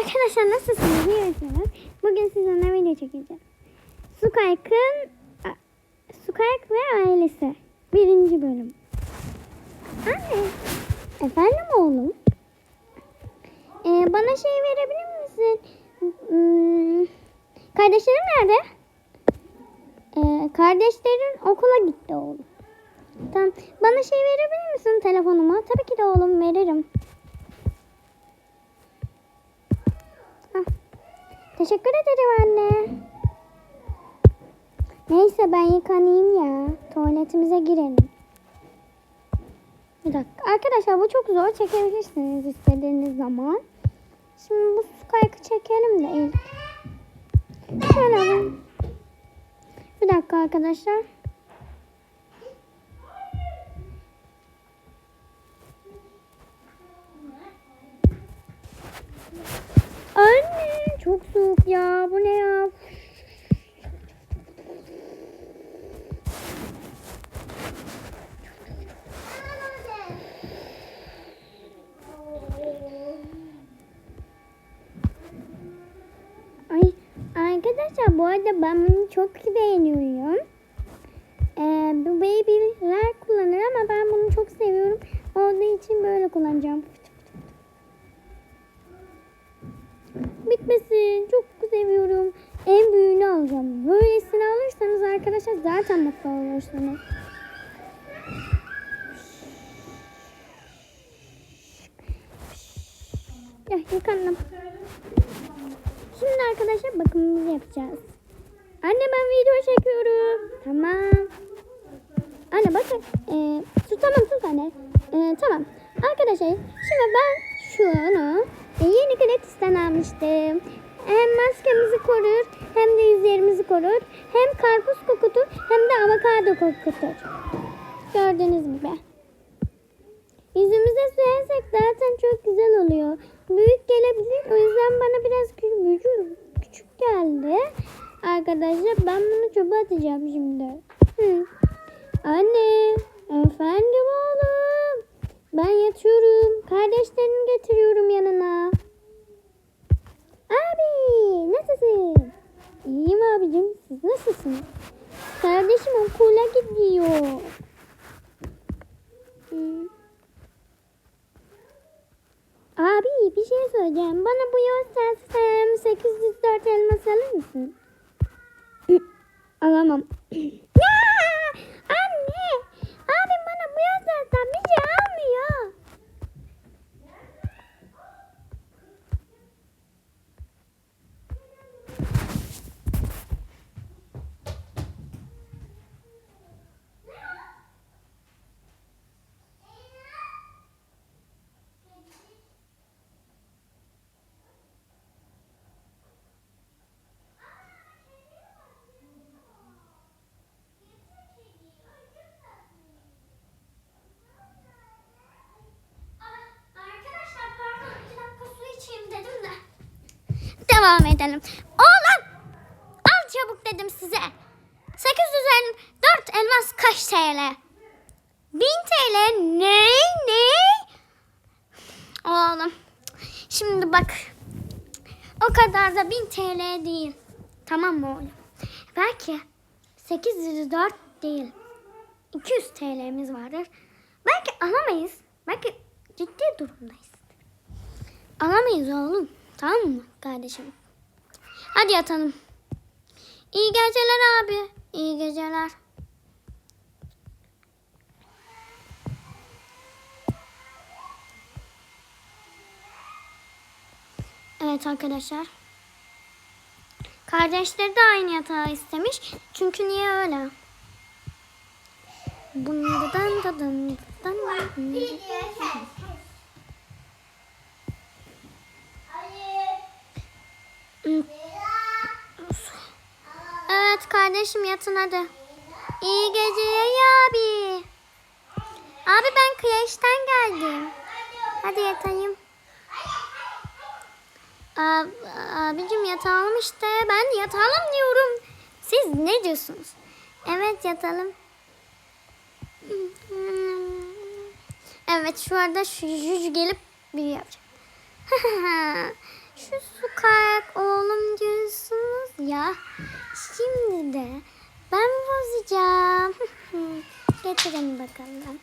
Arkadaşlar nasılsınız? İyi misiniz? Bugün sizinle video çekeceğim. Sukayk'ın Sukayk ve ailesi. Birinci bölüm. Anne. Efendim oğlum? Ee, bana şey verebilir misin? Hmm, kardeşlerim nerede? Ee, kardeşlerin okula gitti oğlum. Tamam. Bana şey verebilir misin telefonuma? Tabii ki de oğlum veririm. Teşekkür ederim anne. Neyse ben yıkanayım ya. Tuvaletimize girelim. Bir dakika. Arkadaşlar bu çok zor. Çekebilirsiniz istediğiniz zaman. Şimdi bu su kaykı çekelim de ilk. Şöyle. Bir dakika arkadaşlar. Arkadaşlar bu arada ben bunu çok beğeniyorum. Ee, bu baby'ler kullanır ama ben bunu çok seviyorum. Onun için böyle kullanacağım. Bitmesin. Çok seviyorum. En büyüğünü alacağım. Böylesini alırsanız arkadaşlar zaten mutlu olursunuz. Ya yıkandım. Şimdi arkadaşlar bakımımızı yapacağız. Anne ben video çekiyorum. Tamam. Anne bakın. Ee, tut tamam tut anne. Ee, tamam. Arkadaşlar şimdi ben şunu e, yeni gratisten almıştım. Hem maskemizi korur hem de yüzlerimizi korur. Hem karpuz kokutur hem de avokado kokutur. Gördüğünüz gibi. Yüzümüze sürersek zaten çok güzel oluyor. Büyük gelebilir. O yüzden bana biraz kü- küçük, geldi. Arkadaşlar ben bunu çöpe atacağım şimdi. Hı. Anne. Efendim oğlum. Ben yatıyorum. Kardeşlerimi getiriyorum yanına. Abi nasılsın? İyiyim abicim. Siz nasılsınız? Kardeşim okula gidiyor. Hı. Abi bir şey söyleyeceğim. Bana bu yaz sayarım 804 elmas alır mısın? Alamam. Anne! Abim bana bu yaz dersen bir şey almıyor. Arkadaşlar pardon iki dakika su içeyim dedim de. Devam edelim. Oğlum! Al çabuk dedim size. 804 elmas kaç TL? 1000 TL ne ne? Oğlum şimdi bak o kadar da 1000 TL değil. Tamam mı oğlum? Belki 804 değil. 200 TL'miz vardır. Belki alamayız. Belki ciddi durumdayız. Alamayız oğlum. Tamam mı kardeşim? Hadi yatalım. İyi geceler abi. İyi geceler. Evet arkadaşlar. Kardeşleri de aynı yatağı istemiş. Çünkü niye öyle? Bundan da dın dın dın. Evet kardeşim yatın hadi. İyi geceler abi. Abi ben kreşten geldim. Hadi yatayım. Ab, abicim yatalım işte. Ben yatalım diyorum. Siz ne diyorsunuz? Evet yatalım. Evet şu anda şu cücü gelip biri yapacak. Şu su kayak oğlum diyorsunuz ya. Şimdi de ben bozacağım. Getirin bakalım.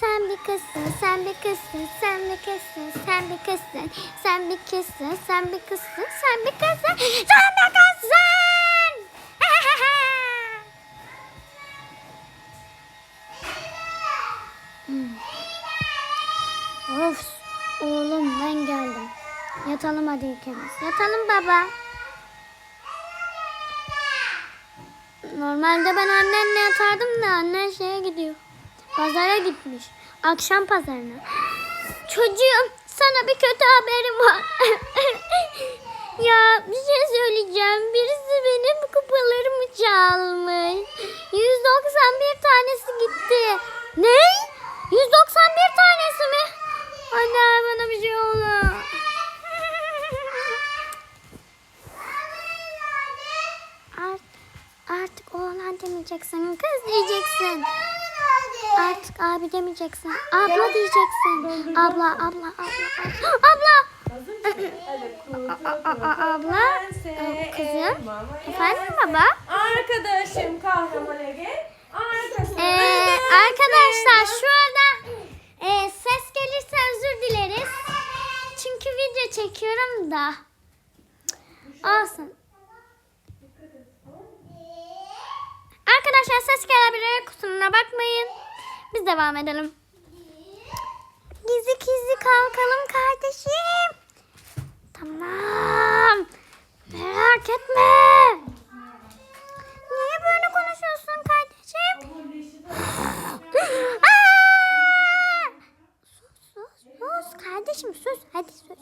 Sen bir kızsın, sen bir kızsın, sen bir kızsın, sen bir kızsın, sen bir kızsın, sen bir kızsın, sen bir kızsın, sen bir kızsın. Hmm. of, oğlum ben geldim. Yatalım hadi ikimiz. Yatalım baba. Normalde ben annenle yatardım da annen şeye gidiyor. Pazara gitmiş. Akşam pazarına. Çocuğum sana bir kötü haberim var. ya bir şey söyleyeceğim. Birisi benim kupalarımı çalmış. 191 tanesi gitti. Ne? 191 tanesi mi? Anne bana bir şey oldu. Artık oğlan demeyeceksin. Kız diyeceksin. Artık abi demeyeceksin. Abla diyeceksin. Abla, abla, abla. Abla. abla, kızım. Efendim baba? Arkadaşım kahraman Ege. Arkadaşım. Ee, arkadaşlar şu anda e, ses gelirse özür dileriz. Çünkü video çekiyorum da. Olsun. Arkadaşlar ses gelebilir kusuruna bakmayın. Biz devam edelim. Gizli gizli kalkalım kardeşim. Tamam. Merak etme. Niye böyle konuşuyorsun kardeşim? Aa! Sus sus kardeşim sus hadi sus.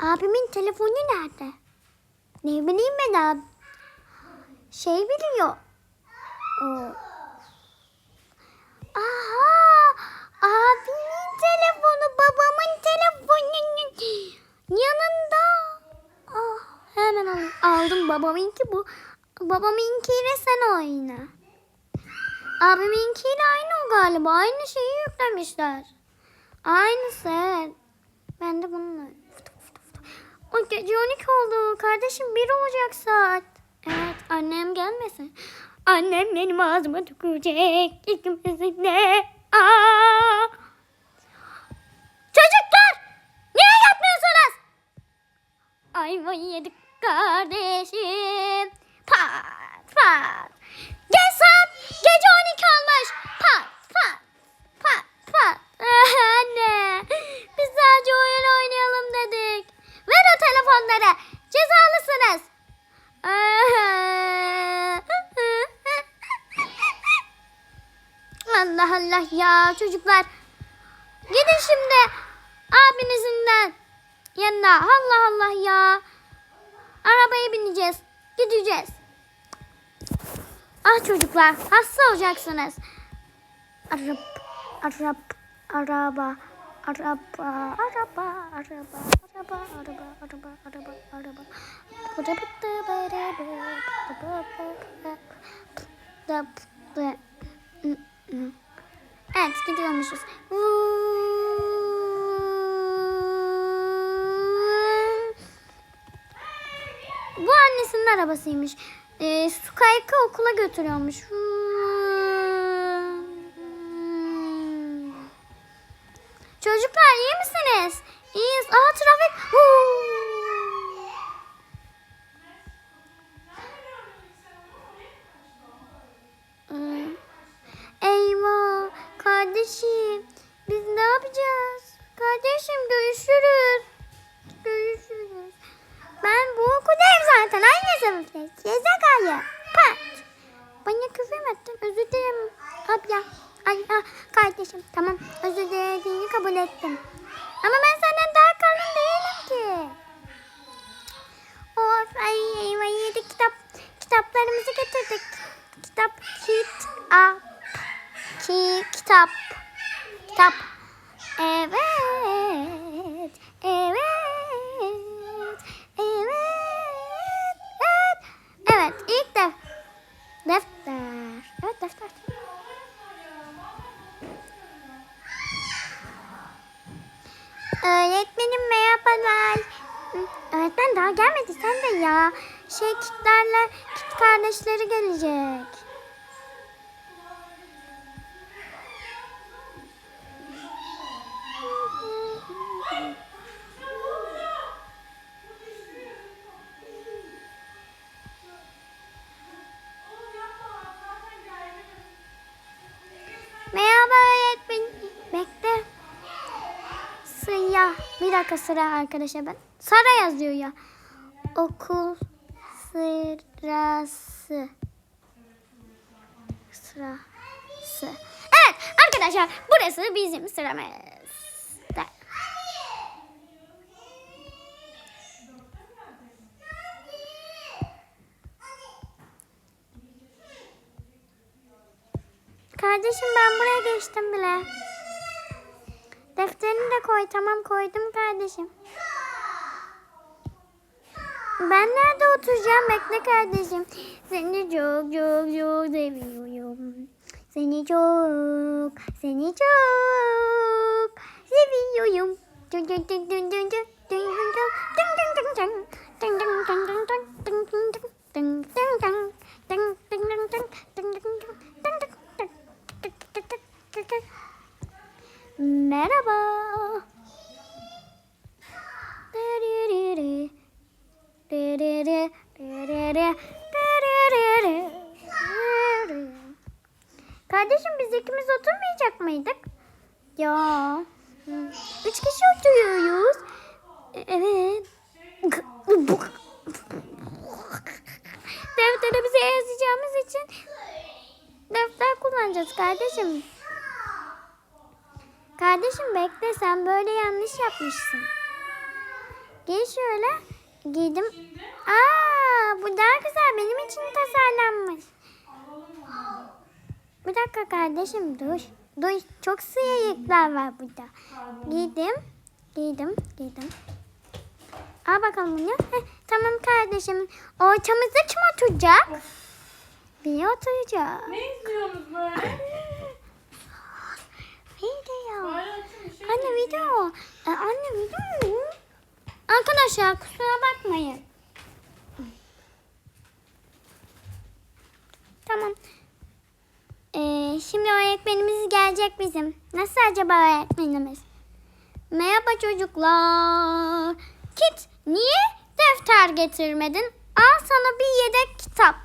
Abimin telefonu nerede? Ne bileyim ben abi. Şey biliyor. O. Aha! Abimin telefonu, babamın telefonunun yanında. Ah, hemen aldım. Aldım babamınki bu. Babamınkiyle sen oyna. Abiminkiyle aynı o galiba. Aynı şeyi yüklemişler. Aynısı evet. Ben de bununla. O gece 12 oldu. Kardeşim bir olacak saat. Annem gelmesin. Annem benim ağzıma tükürecek. İkimizin de. Aa! Çocuklar! Niye yapmıyorsunuz? Ayvayı yedik kardeşim. Pat pat. Geç saat. Gece 12 olmuş. Pat pat. Pat pat. Anne. Biz sadece oyun oynayalım dedik. Ver o telefonları. Cezalısınız. Allah Allah ya çocuklar. Gidin şimdi abinizinden yanına. Allah Allah ya. Arabaya bineceğiz. Gideceğiz. Ah çocuklar hasta olacaksınız. Arap, arap, araba, araba, araba, araba, araba, araba, araba, araba, araba, araba. Evet konuşuruz. Bu annesinin arabasıymış. E, Sukayk'ı okula götürüyormuş. Öğretmenim merhabalar. Öğretmen daha gelmedi sen de ya. Şey kitlerle kit kardeşleri gelecek. Siyah. Bir dakika sıra arkadaşlar ben. Sara yazıyor ya. Okul sırası. Sırası. Evet arkadaşlar burası bizim sıramız. Kardeşim ben buraya geçtim bile. Defterini de koy. Tamam koydum kardeşim. Ben nerede oturacağım? Bekle kardeşim. Seni çok çok çok seviyorum. Seni çok, seni çok seviyorum. Dun dun dun dun dun dun Ya. Üç kişi oturuyoruz. E- Evet. Defterimize yazacağımız için defter kullanacağız kardeşim. Kardeşim bekle sen böyle yanlış yapmışsın. Gel şöyle. Giydim. Aa, bu daha güzel. Benim için tasarlanmış. Bir dakika kardeşim dur. Dur. Çok sıyıklar var burada. Giydim. Giydim. Giydim. Al bakalım bunu. Heh, tamam kardeşim. Ortamızda kim oturacak? Bir oturacak. Ne izliyorsunuz böyle? Video. Şey. Anne video. E, anne video mu? Arkadaşlar kusura bakmayın. Tamam. Ee, şimdi öğretmenimiz gelecek bizim. Nasıl acaba öğretmenimiz? Merhaba çocuklar. Kit niye defter getirmedin? Al sana bir yedek kitap.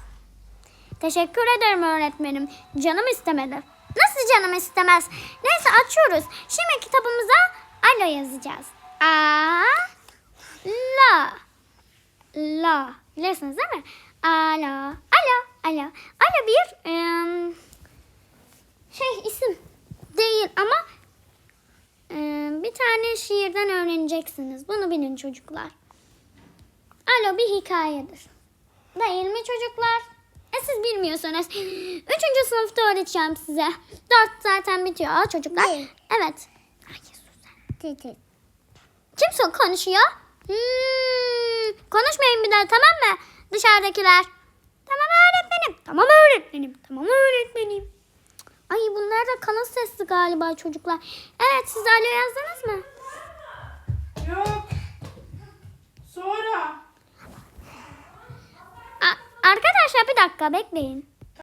Teşekkür ederim öğretmenim. Canım istemedi. Nasıl canım istemez? Neyse açıyoruz. Şimdi kitabımıza alo yazacağız. A la la. Biliyorsunuz değil mi? Alo. Alo. Alo. Alo bir em, şey isim değil ama em, bir tane şiirden öğreneceksiniz. Bunu bilin çocuklar. Alo bir hikayedir. Değil mi çocuklar? E siz bilmiyorsunuz. Üçüncü sınıfta öğreteceğim size. Dört zaten bitiyor çocuklar. Evet. Ay. Kim konuşuyor? Hmm, konuşmayın bir daha tamam mı? Dışarıdakiler. Tamam öğretmenim. Tamam öğretmenim. Tamam öğretmenim. Ay bunlar da kanal sesli galiba çocuklar. Evet siz alo yazdınız mı? Yok. Sonra. A- arkadaşlar bir dakika bekleyin.